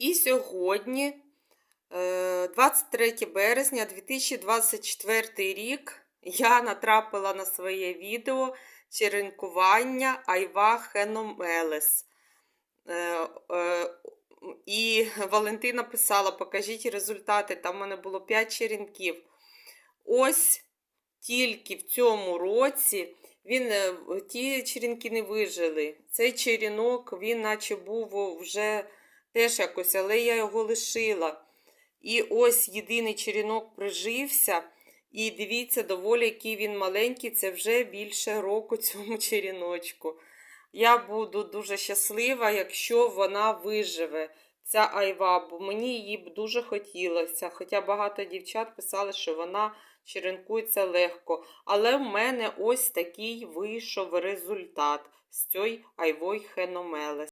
І сьогодні, е, 23 березня 2024 рік, я натрапила на своє відео черенкування Айва Хеномелес. Е, е, І Валентина писала: покажіть результати. Там в мене було 5 черенків. Ось тільки в цьому році він, е, ті черенки не вижили. Цей черенок, він наче був вже теж якось, але я його лишила. І ось єдиний черенок прижився. І дивіться, доволі який він маленький, це вже більше року цьому черіночку. Я буду дуже щаслива, якщо вона виживе, ця айва, бо мені її б дуже хотілося. Хоча багато дівчат писали, що вона черенкується легко. Але в мене ось такий вийшов результат з цією айвой Хеномелес.